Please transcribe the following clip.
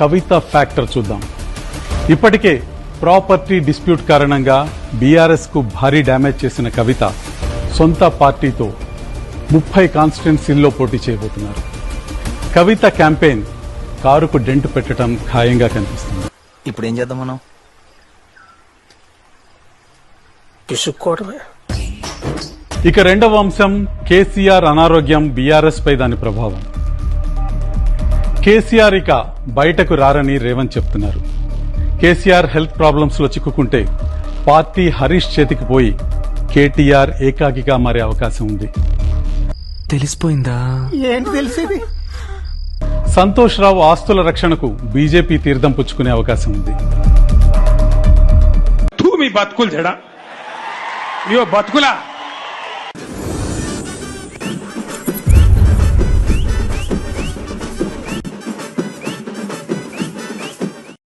కవిత factor చూద్దాం. ఇప్పటికే property dispute కారణంగా బీఆర్ఎస్కు భారీ డ్యామేజ్ చేసిన కవిత సొంత పార్టీతో ముప్పై కాన్స్టిట్యున్సీల్లో పోటీ చేయబోతున్నారు. కవిత క్యాంపెయిన్ కారుకు డెంట్ పెట్టడం ఖాయంగా కనిపిస్తుంది. ఇప్పుడు ఏం చేద్దాం మనం? ఇక రెండవ అంశం కేసీఆర్ అనారోగ్యం బీఆర్ఎస్ పై దాని ప్రభావం. కేసీఆర్ ఇక బయటకు రారని రేవంత్ చెప్తున్నారు. కేసీఆర్ హెల్త్ ప్రాబ్లమ్స్లో చిక్కుకుంటే పార్టీ హరీష్ చేతికి పోయి కేటీఆర్ ఏకాకిగా మారే అవకాశం ఉంది. తెలిసిపోయిందా? ఏంటి తెలిసేది? సంతోష్ రావు ఆస్తుల రక్షణకు బీజేపీ తీర్థం పుచ్చుకునే అవకాశం ఉంది. బతుకులు జడ? ఇవో బతుకులా?